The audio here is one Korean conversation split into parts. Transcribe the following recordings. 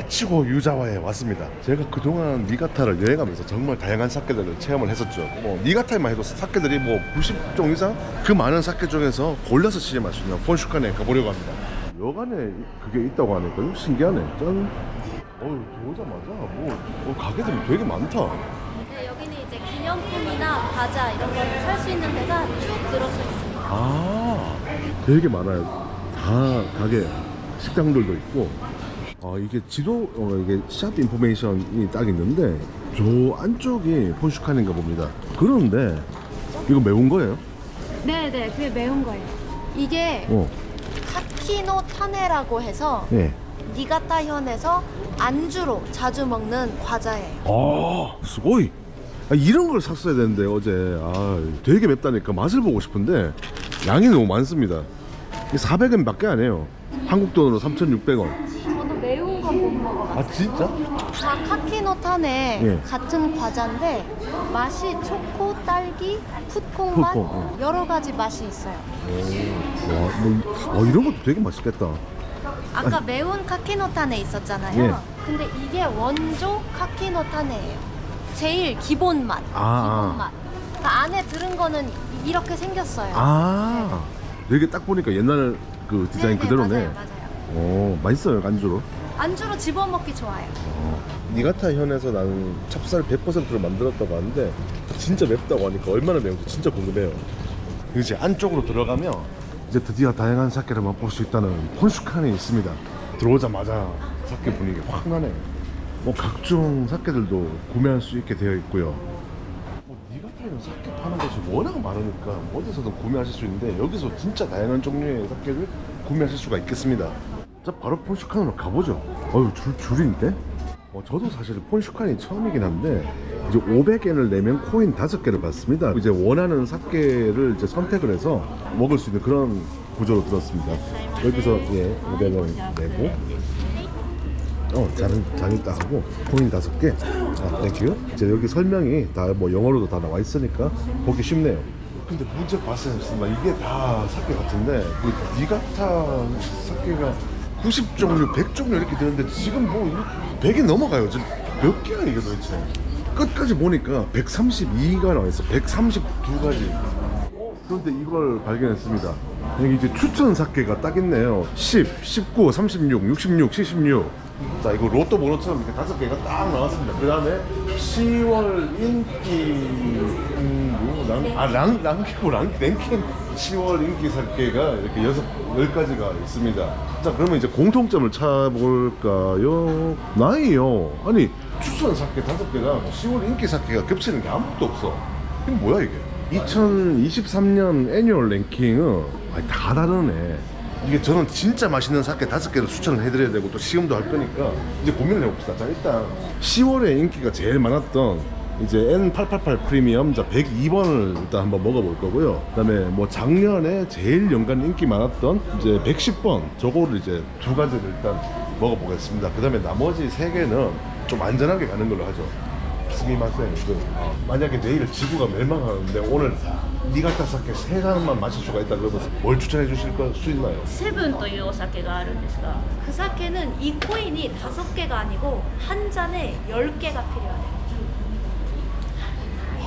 에치고 유자와에 왔습니다. 제가 그동안 니가타를 여행하면서 정말 다양한 사케들을 체험을 했었죠. 뭐 니가타에만 해도 사케들이 뭐 90종 이상 그 많은 사케 중에서 골라서 수 있는 폰슈칸에 가보려고 합니다. 여간에 그게 있다고 하니까 좀 신기하네. 짠. 어우 들어오자마자 뭐, 뭐 가게들이 되게 많다. 네, 여기는 이제 기념품이나 과자 이런 거를 살 수 있는 데가 쭉 늘어서 있습니다. 아 되게 많아요. 다 가게 식당들도 있고. 아 이게 지도 어, 이게 샵 인포메이션이 딱 있는데 저 안쪽이 폰슈칸인가 봅니다. 그런데 이거 매운 거예요? 네네, 그게 매운 거예요. 이게 어, 카키노 타네라고 해서 예. 니가타 현에서 안주로 자주 먹는 과자예요. 아, 스고이. 아, 이런 걸 샀어야 되는데 어제 아 되게 맵다니까 맛을 보고 싶은데 양이 너무 많습니다. 400원밖에 안 해요. 한국 돈으로 3,600원. 저는 매운 건 못 먹어요. 아 진짜? 다 카키노 타네 예. 같은 과자인데 맛이 초코, 딸기, 풋콩 맛 풋콩, 어. 여러 가지 맛이 있어요. 오, 와, 뭐, 어, 이런 것도 되게 맛있겠다. 아까 매운 카키노 타네 있었잖아요. 예. 근데 이게 원조 카키노 타네예요. 제일 기본 맛. 아, 기본 맛. 그 안에 들은 거는 이렇게 생겼어요. 아, 되게 딱 보니까 옛날 그 디자인 네네, 그대로네. 맞아요, 맞아요. 오, 맛있어요, 안주로. 안주로 집어먹기 좋아요. 니가타 현에서 나는 찹쌀 100%로 만들었다고 하는데 진짜 맵다고 하니까 얼마나 매운지 진짜 궁금해요. 이제 안쪽으로 들어가면 이제 드디어 다양한 사케를 맛볼 수 있다는 폰슈칸이 있습니다. 들어오자마자 사케 분위기 확 나네. 뭐 각종 사케들도 구매할 수 있게 되어 있고요. 뭐 니가타에는 사케 파는 곳이 워낙 많으니까 어디서든 구매하실 수 있는데 여기서 진짜 다양한 종류의 사케를 구매하실 수가 있겠습니다. 자 바로 폰슈칸으로 가보죠. 어유 줄 줄인데? 어, 저도 사실 폰슈칸이 처음이긴 한데 이제 500엔을 내면 코인 5개를 받습니다. 이제 원하는 사케를 이제 선택을 해서 먹을 수 있는 그런 구조로 들었습니다. 여기서 예 500원 내고 어, 잔, 잔이 딱 하고 코인 다섯 개. 아, 땡큐. 이제 여기 설명이 다 뭐 영어로도 다 나와 있으니까 보기 쉽네요. 근데 문제 봤어요. 이게 다 사케 같은데 그 니가타 사케가 90종류, 100종류 이렇게 되는데 지금 뭐 100이 넘어가요. 지금 몇 개야 이게 도대체? 끝까지 보니까 132가 나와 있어. 132가지. 그런데 이걸 발견했습니다. 여기 이제 추천 사케가 딱 있네요. 10, 19, 36, 66, 76. 자, 이거 로또 번호처럼 이렇게 다섯 개가 딱 나왔습니다. 그 다음에 10월 인기, 음, 뭐, 랑, 아, 랑, 랑키고 랑, 랭킹 10월 인기 사케가 이렇게 여섯, 열 가지가 있습니다. 자, 그러면 이제 공통점을 찾아볼까요? 나이요. 아니, 추천 사케 다섯 개가 10월 인기 사케가 겹치는 게 아무것도 없어. 이게 뭐야, 이게? 2023년 애니얼 랭킹은 아니, 다 다르네. 이게 저는 진짜 맛있는 사케 다섯 개를 추천을 해드려야 되고 또 시음도 할 거니까 이제 고민을 해봅시다. 자 일단 10월에 인기가 제일 많았던 이제 N888 프리미엄 자 102번을 일단 한번 먹어볼 거고요. 그다음에 뭐 작년에 제일 연간 인기 많았던 이제 110번 저거를 이제 두 가지를 일단 먹어보겠습니다. 그다음에 나머지 세 개는 좀 안전하게 가는 걸로 하죠. 스미마셍. 그, 어, 만약에 내일 지구가 멸망하는데 오늘 니가타 사케 세 잔만 마실 수가 있다 그러면 뭘 추천해 주실 거- 수 있나요? セブンというお酒があるんですが 그 사케는 이 코인이 다섯 개가 아니고 한 잔에 열 개가 필요해요.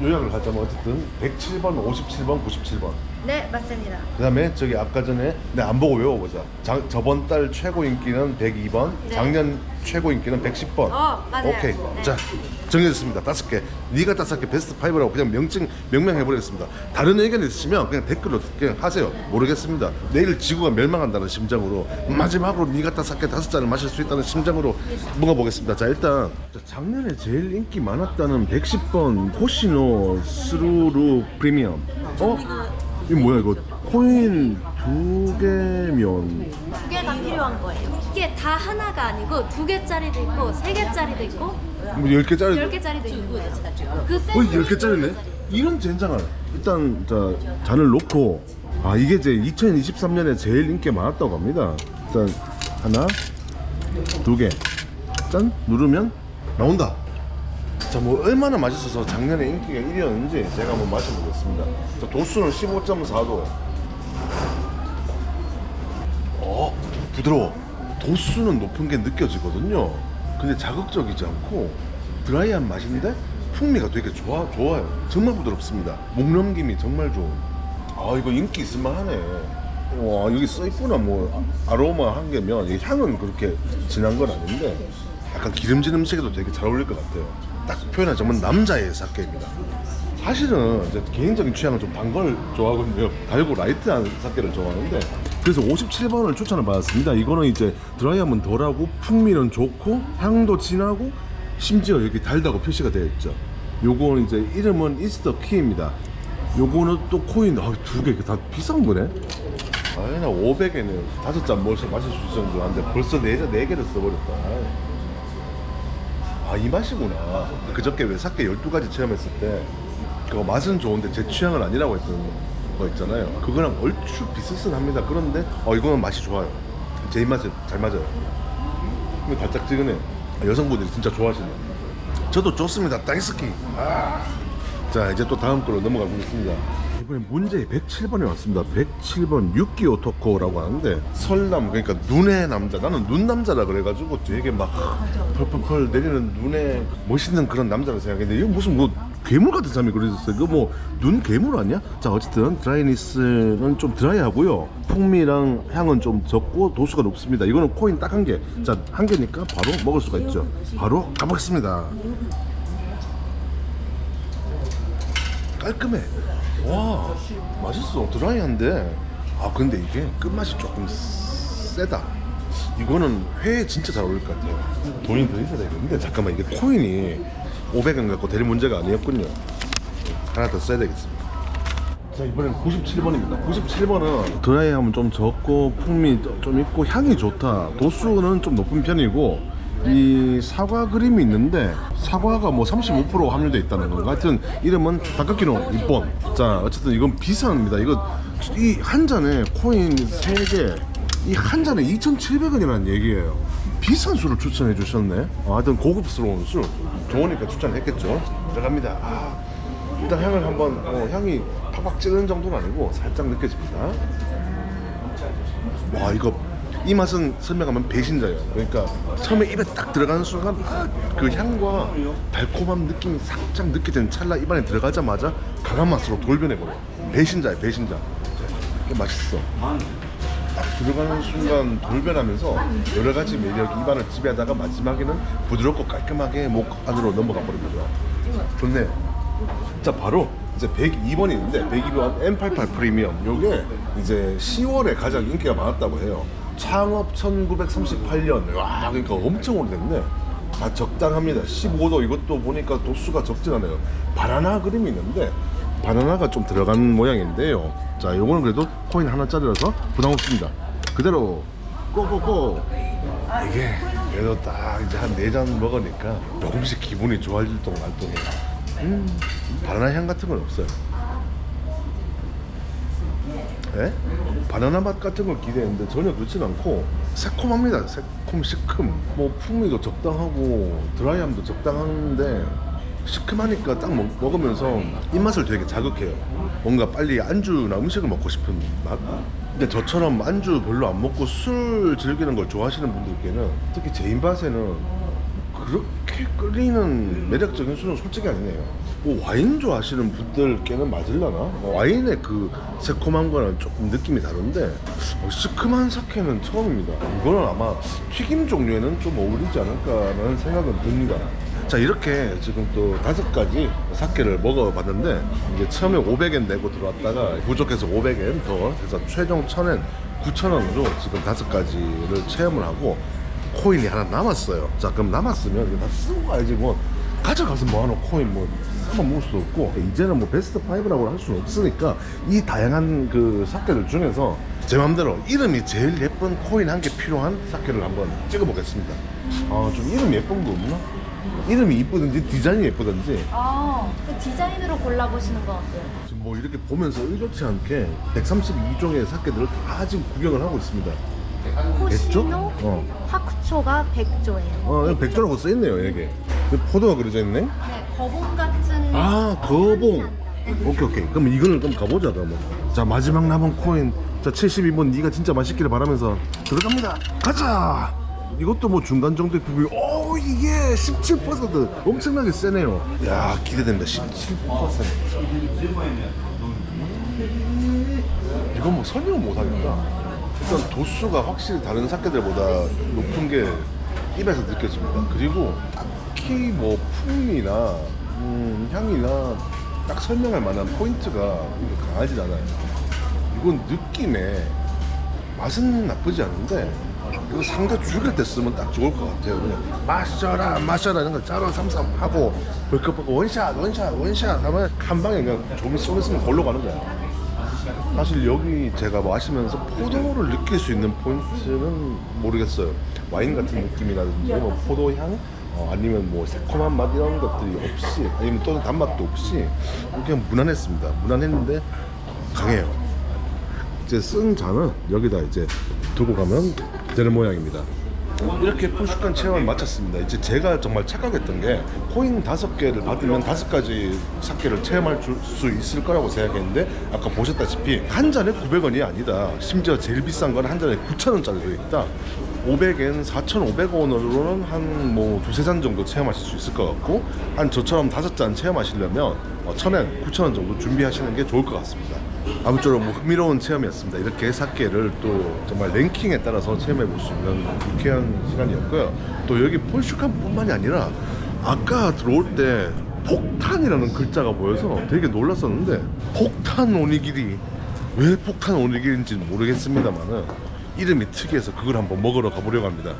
요약을 하자면 어쨌든 107번, 57번, 97번. 네, 맞습니다. 그 다음에 저기 아까 전에 내가 안 보고 외워보자. 자, 저번 달 최고 인기는 102번, 네. 작년 최고 인기는 110번. 어, 맞아요. 오케이. 네. 자, 정해졌습니다. 다섯 개. 네가 다섯 개 베스트 5라고 그냥 명칭, 명명해 버리겠습니다. 다른 의견 있으시면 그냥 댓글로 그냥 하세요. 모르겠습니다. 내일 지구가 멸망한다는 심정으로 마지막으로 네가 다섯 개 다섯 잔을 마실 수 있다는 심정으로 먹어 보겠습니다. 자, 일단 자, 작년에 제일 인기 많았다는 110번 호시노 스루루 프리미엄. 어? 이거 뭐야 이거 코인 두 개면 두 개가 필요한 거예요. 이게 다 하나가 아니고 두 개짜리도 있고 세 개짜리도 있고 뭐 10개짜리 열 개짜리도 있고 그 어, 세트 10개짜리네? 이런 젠장을 일단 자 잔을 놓고. 아 이게 이제 2023년에 제일 인기 많았다고 합니다. 일단 하나 두개짠 누르면 나온다. 자 뭐 얼마나 맛있어서 작년에 인기가 1위였는지 제가 한번 마셔보겠습니다. 자 도수는 15.4도. 어 부드러워 도수는 높은 게 느껴지거든요. 근데 자극적이지 않고 드라이한 맛인데 풍미가 되게 좋아, 좋아요. 정말 부드럽습니다. 목 넘김이 정말 좋은. 아 이거 인기 있을만 하네. 와 여기 써있구나. 뭐 아로마 한 개면 이 향은 그렇게 진한 건 아닌데 약간 기름진 음식에도 되게 잘 어울릴 것 같아요. 딱 표현하자면 남자의 사케입니다 사실은 이제 개인적인 취향은 좀 단 걸 좋아하거든요. 달고 라이트한 사케를 좋아하는데 그래서 57번을 추천을 받았습니다. 이거는 이제 드라이하면 덜하고 풍미는 좋고 향도 진하고 심지어 여기 달다고 표시가 되어 있죠. 요거는 이제 이름은 이스터 키입니다. 요거는 또 코인 아, 두개 다 비싼 거네. 아니 나 500에는 다섯 잔 마실 마실 수 있었는 줄 알았는데 벌써 네, 잔- 네 개를 써버렸다. 아 이 맛이구나 그저께 왜 사케 12가지 체험했을 때 그거 맛은 좋은데 제 취향은 아니라고 했던 거 있잖아요. 그거랑 얼추 비슷합니다. 그런데 어 이거는 맛이 좋아요. 제 입맛에 잘 맞아요. 근데 달짝지근해 아, 여성분들이 진짜 좋아하시네. 저도 좋습니다. 다이스키. 아. 자 이제 또 다음 걸로 넘어가 보겠습니다. 이번에 문제 107번에 왔습니다. 107번 육기 오토코라고 하는데 설남 그러니까 눈의 남자. 나는 눈 남자라 그래가지고 되게 막 펄펄펄 내리는 눈에 멋있는 그런 남자라 생각했는데 이거 무슨 뭐 괴물 같은 사람이 그러셨어요 이거 뭐눈 괴물 아니야? 자 어쨌든 드라이니스는 좀 드라이하고요 풍미랑 향은 좀 적고 도수가 높습니다 이거는 코인 딱 한 개 자 한 개니까 바로 먹을 수가 있죠 바로 가보겠습니다 깔끔해. 와, 맛있어. 드라이한데. 아, 근데 이게 끝맛이 조금 세다. 이거는 회에 진짜 잘 어울릴 것 같아요. 돈이 더 있어야 되겠는데, 잠깐만, 이게 코인이 500원 갖고 될 문제가 아니었군요. 하나 더 써야 되겠습니다. 자, 이번엔 97번입니다. 97번은 드라이하면 좀 적고, 풍미 좀 있고, 향이 좋다. 도수는 좀 높은 편이고, 이 사과 그림이 있는데 사과가 뭐 35% 함유되어 있다는 건가? 하여튼 이름은 다카키노 이번 자 어쨌든 이건 비쌉니다 이거 이 한 잔에 코인 3개 이 한 잔에 2,700원이라는 얘기예요 비싼 술을 추천해 주셨네 아, 하여튼 고급스러운 술 좋으니까 추천했겠죠 들어갑니다 아, 일단 향을 한번 어, 향이 팍팍 찌는 정도는 아니고 살짝 느껴집니다 와 이거 이 맛은 설명하면 배신자예요. 그러니까 처음에 입에 딱 들어가는 순간 아, 그 향과 달콤한 느낌이 살짝 느껴지는 찰나 입안에 들어가자마자 강한 맛으로 돌변해버려. 배신자야 배신자. 맛있어. 딱 들어가는 순간 돌변하면서 여러 가지 매력이 입안을 지배하다가 마지막에는 부드럽고 깔끔하게 목 안으로 넘어가 버립니다. 좋네요. 자 바로 이제 102번이 있는데 102번 M88 프리미엄. 요게 이제 10월에 가장 인기가 많았다고 해요. 창업 1938년. 와 그러니까 엄청 오래됐네. 다 적당합니다. 15도 이것도 보니까 도수가 적진 않아요. 바나나 그림이 있는데 바나나가 좀 들어간 모양인데요 자 요거는 그래도 코인 하나짜리라서 부담 없습니다 그대로 고고고 이게 그래도 딱 이제 한 네 잔 먹으니까 조금씩 기분이 좋아질 동안 동안 음, 바나나 향 같은 건 없어요. 예? 바나나 맛 같은 걸 기대했는데 전혀 그렇진 않고 새콤합니다. 새콤 시큼. 뭐 풍미도 적당하고 드라이함도 적당한데 시큼하니까 딱 먹, 먹으면서 입맛을 되게 자극해요. 뭔가 빨리 안주나 음식을 먹고 싶은 맛. 근데 저처럼 안주 별로 안 먹고 술 즐기는 걸 좋아하시는 분들께는 특히 제 입맛에는 그렇게 끌리는 매력적인 술은 솔직히 아니네요. 뭐 와인 좋아하시는 분들께는 맞을라나? 뭐 와인의 그 새콤한 거는 조금 느낌이 다른데 어, 시큼한 사케는 처음입니다. 이거는 아마 튀김 종류에는 좀 어울리지 않을까라는 생각은 듭니다. 자 이렇게 지금 또 다섯 가지 사케를 먹어봤는데 이제 처음에 500엔 내고 들어왔다가 부족해서 500엔 더 해서 최종 1000엔 9,000원으로 지금 다섯 가지를 체험을 하고 코인이 하나 남았어요. 자, 그럼 남았으면 이거 다 쓰고 가야지 뭐 가져가서 뭐하노 코인 뭐 한번 먹을 수도 없고 이제는 뭐 베스트 5라고 할 수는 없으니까 이 다양한 그 사케들 중에서 제 마음대로 이름이 제일 예쁜 코인 한 개 필요한 사케를 한번 찍어보겠습니다. 아, 좀 이름 예쁜 거 없나? 이름이 이쁘든지 디자인이 예쁘든지 아, 그 디자인으로 골라보시는 거 어때요? 지금 뭐 이렇게 보면서 의도치 않게 132종의 사케들을 다 지금 구경을 하고 있습니다. 백조? 호시노 어. 하쿠초가 백조예요. 어, 여기 백조라고 써있네요, 여기. 여기 포도가 그려져 있네? 네, 거봉 같은. 아, 거봉. 오케이, 오케이. 그럼 이거를 그럼 가보자, 그러면. 자, 마지막 남은 코인. 자, 72번 네가 진짜 맛있기를 바라면서 들어갑니다. 가자! 이것도 뭐 중간 정도의 부분이, 오, 이게 17% 엄청나게 세네요. 야, 기대됩니다. 17%. 이건 뭐 설명을 못하겠다. 일단 도수가 확실히 다른 사케들보다 높은 게 입에서 느껴집니다. 그리고 딱히 뭐 풍미나 음, 향이나 딱 설명할 만한 포인트가 강하진 않아요. 이건 느낌에 맛은 나쁘지 않은데 그 상대 죽일 때 쓰면 딱 좋을 것 같아요. 그냥 마셔라 마셔라 이런 거 짜로 삼삼 하고 벌컥벌컥 원샷 원샷 원샷 하면 한 방에 그냥 조금 쏘겠으면 골로 가는 거야. 사실 여기 제가 마시면서 포도를 느낄 수 있는 포인트는 모르겠어요. 와인 같은 느낌이라든지 뭐 포도 향 어, 아니면 뭐 새콤한 맛 이런 것들이 없이 아니면 또는 단맛도 없이 그냥 무난했습니다. 무난했는데 강해요. 이제 쓴 잔은 여기다 이제 두고 가면 되는 모양입니다. 이렇게 푸시칸 체험을 마쳤습니다. 이제 제가 정말 착각했던 게 코인 다섯 개를 받으면 다섯 가지 사케를 체험할 줄- 수 있을 거라고 생각했는데 아까 보셨다시피 한 잔에 900원이 아니다. 심지어 제일 비싼 건 한 잔에 9,000원짜리도 있다. 500엔 4,500원으로는 한 뭐 두세 잔 정도 체험하실 수 있을 것 같고 한 저처럼 다섯 잔 체험하시려면 1,000엔, 9,000원 정도 준비하시는 게 좋을 것 같습니다. 아무쪼록 뭐 흥미로운 체험이었습니다. 이렇게 사케를 또 정말 랭킹에 따라서 체험해 볼 수 있는 유쾌한 시간이었고요. 또 여기 폴슈칸 뿐만이 아니라 아까 들어올 때 폭탄이라는 글자가 보여서 되게 놀랐었는데 폭탄 오니기리 왜 폭탄 오니기리인지 모르겠습니다만은 이름이 특이해서 그걸 한번 먹으러 가보려고 합니다.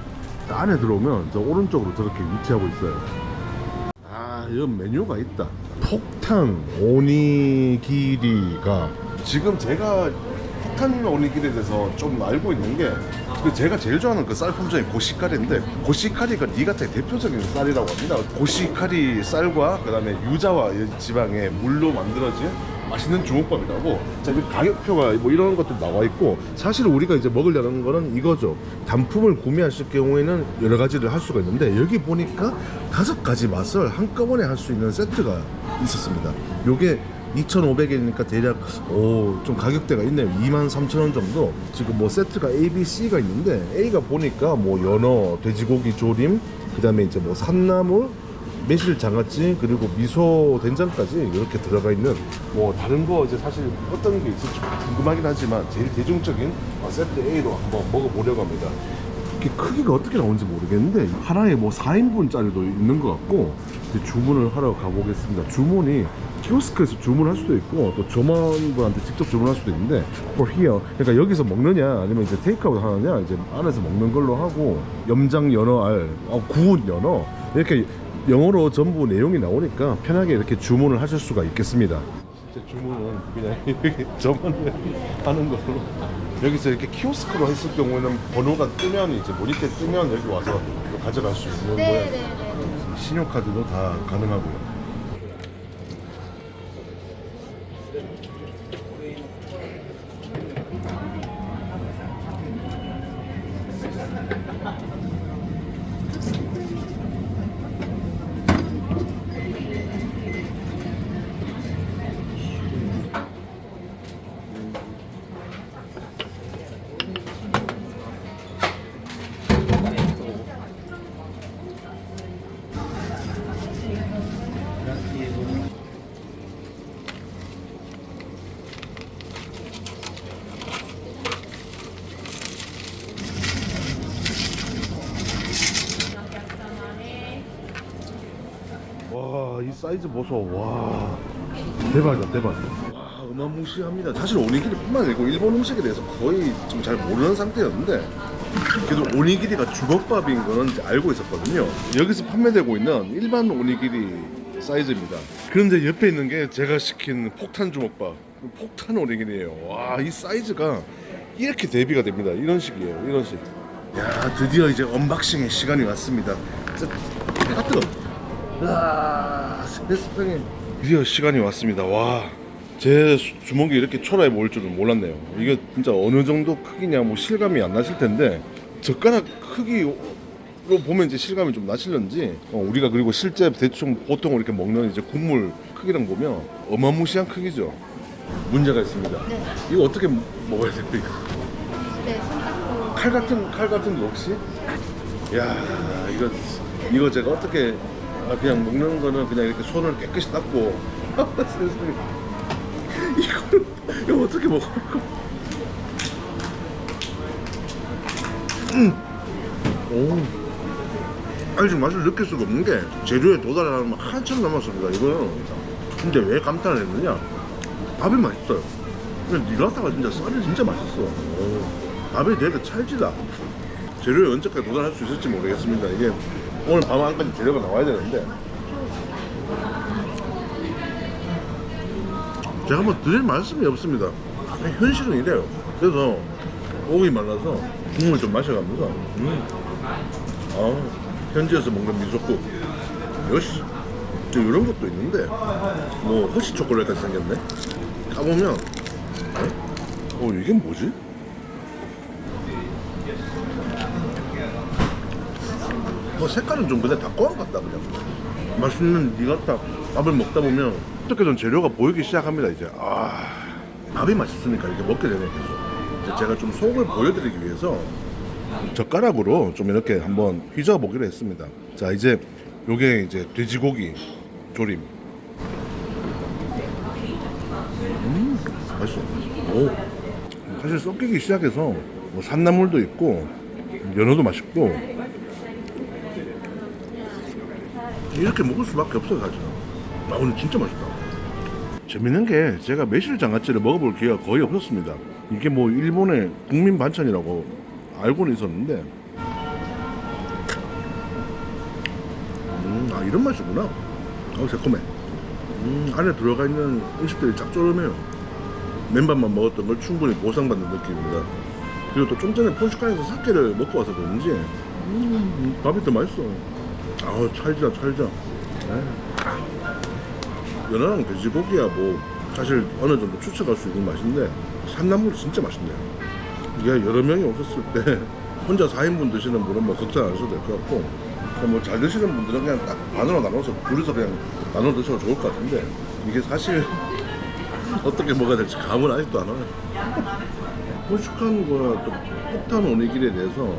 안에 들어오면 저 오른쪽으로 저렇게 위치하고 있어요. 아, 여기 메뉴가 있다. 폭탄 오니기리가 지금 제가 폭탄 오니기리에 대해서 좀 알고 있는 게 그 제가 제일 좋아하는 그 쌀 품종이 고시카리인데 고시카리가 니가타의 대표적인 쌀이라고 합니다. 고시카리 쌀과 그다음에 유자와 지방의 물로 만들어진 맛있는 주먹밥이라고 자, 그 가격표가 뭐 이런 것도 나와 있고 사실 우리가 이제 먹으려는 거는 이거죠 단품을 구매하실 경우에는 여러 가지를 할 수가 있는데 여기 보니까 다섯 가지 맛을 한꺼번에 할 수 있는 세트가 있었습니다 요게 2,500엔이니까 대략 오, 좀 가격대가 있네요. 23,000원 정도. 지금 뭐 세트가 A, B, C가 있는데 A가 보니까 뭐 연어, 돼지고기 조림, 그 다음에 이제 뭐 산나물, 매실 장아찌 그리고 미소 된장까지 이렇게 들어가 있는 뭐 다른 거 이제 사실 어떤 게 있을지 궁금하긴 하지만 제일 대중적인 어, 세트 A로 한번 먹어보려고 합니다. 이게 크기가 어떻게 나오는지 모르겠는데 하나에 뭐 4인분짜리도 있는 것 같고 이제 주문을 하러 가보겠습니다. 주문이 키오스크에서 주문할 수도 있고 또 점원분한테 직접 주문할 수도 있는데 for here 그러니까 여기서 먹느냐 아니면 이제 테이크아웃 하느냐 이제 안에서 먹는 걸로 하고 염장 연어 알 어, 구운 연어 이렇게 영어로 전부 내용이 나오니까 편하게 이렇게 주문을 하실 수가 있겠습니다. 제 주문은 그냥 이렇게 점원을 하는 걸로 여기서 이렇게 키오스크로 했을 경우에는 번호가 뜨면 이제 모니터에 뜨면 여기 와서 가져갈 수 있는 네, 모양 네, 네. 신용카드도 다 가능하고요 사이즈 보소. 와. 대박이다, 대박. 와, 어마무시합니다. 사실 오니기리뿐만 아니고 일본 음식에 대해서 거의 좀 잘 모르는 상태였는데 그래도 오니기리가 주먹밥인 거는 알고 있었거든요. 여기서 판매되고 있는 일반 오니기리 사이즈입니다. 그런데 옆에 있는 게 제가 시킨 폭탄 주먹밥. 폭탄 오리길이에요. 와, 이 사이즈가 이렇게 대비가 됩니다. 이런 식이에요. 이런 식. 야, 드디어 이제 언박싱의 시간이 왔습니다. 진짜 배가 뜨거. 아, 세상에. 드디어 시간이 왔습니다. 와. 제 수- 주먹이 이렇게 초라해 보일 줄은 몰랐네요. 이게 진짜 어느 정도 크기냐 뭐 실감이 안 나실 텐데 젓가락 크기로 보면 이제 실감이 좀 나실런지 어, 우리가 그리고 실제 대충 보통 이렇게 먹는 이제 국물 크기랑 보면 어마무시한 크기죠. 문제가 있습니다. 네. 이거 어떻게 먹어야 됩니까? 네. 칼 같은 칼 같은 거 혹시? 야 이거 이거 제가 어떻게 아, 그냥 먹는 거는 그냥 이렇게 손을 깨끗이 닦고 세상에 이거를 이거 어떻게 먹어? 음. 오. 아니 지금 맛을 느낄 수가 없는 게 재료에 도달하면 한참 남았습니다. 이거는 근데 왜 감탄을 했느냐? 밥이 맛있어요. 근데 니라타가 진짜 쌀이 진짜 맛있어. 오. 밥이 되게 찰지다. 재료에 언제까지 도달할 수 있을지 모르겠습니다. 이게 오늘 밤 안까지 재료가 나와야 되는데 제가 뭐 드릴 말씀이 없습니다. 현실은 이래요. 그래서 목이 말라서 국물 좀 마셔가면서 음. 아, 현지에서 먹는 미소국 역시 저 이런 것도 있는데 뭐 허쉬 초콜릿까지 생겼네. 까보면 어 이게 뭐지? 뭐 색깔은 좀 그냥 닭고랑 같다 그냥. 맛있는 니 같다 밥을 먹다 보면 어떻게 든 재료가 보이기 시작합니다 이제. 아. 밥이 맛있으니까 이렇게 먹게 되네 계속. 이제 제가 좀 속을 보여드리기 위해서 젓가락으로 좀 이렇게 한번 휘저어 보기로 했습니다. 자 이제 요게 이제 돼지고기 조림. 음 맛있어. 오. 사실 섞이기 시작해서 뭐 산나물도 있고 연어도 맛있고 이렇게 먹을 수밖에 없어요 사실 아 오늘 진짜 맛있다. 재밌는 게 제가 매실 장아찌를 먹어볼 기회가 거의 없었습니다. 이게 뭐 일본의 국민 반찬이라고 알고는 있었는데. 음아 이런 맛이구나. 어 새콤해. 음 안에 들어가 있는 음식들이 짭조름해요. 맨밥만 먹었던 걸 충분히 보상받는 느낌입니다. 그리고 또 좀 전에 폰슈칸에서 사케를 먹고 와서 그런지. 음 밥이 더 맛있어 아우 찰지다 찰져 네. 연어랑 돼지고기야 뭐. 사실 어느 정도 추측할 수 있는 맛인데 산나물이 진짜 맛있네요. 이게 여러 명이 오셨을 때 혼자 4인분 드시는 분은 뭐 걱정 안 하셔도 될 것 같고 뭐잘 드시는 분들은 그냥 딱 반으로 나눠서 둘이서 그냥 나눠 드셔도 좋을 것 같은데 이게 사실 어떻게 먹어야 될지 감은 아직도 안 와요. 호식한 거또 폭탄 오니길에 대해서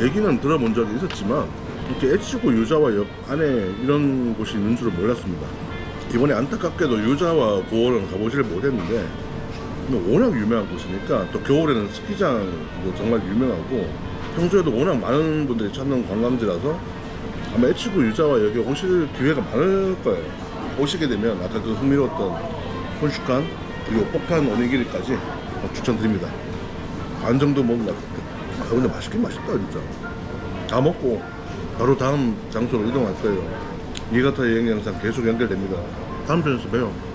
얘기는 들어본 적이 있었지만 이렇게 H구 유자와 옆 안에 이런 곳이 있는 줄은 몰랐습니다. 이번에 안타깝게도 유자와 고을은 가보지를 못했는데 뭐 워낙 유명한 곳이니까 또 겨울에는 스키장도 정말 유명하고 평소에도 워낙 많은 분들이 찾는 관광지라서 아마 H구 유자와 여기 오실 기회가 많을 거예요. 오시게 되면 아까 그 흥미로웠던 혼슈칸 그리고 폭탄 오니기리까지 추천드립니다. 반 정도 먹은 것 같은데 아 근데 맛있긴 맛있다 진짜 다 먹고 바로 다음 장소로 이동할 거예요. 이가타 여행 영상 계속 연결됩니다. 다음 편에서 봬요.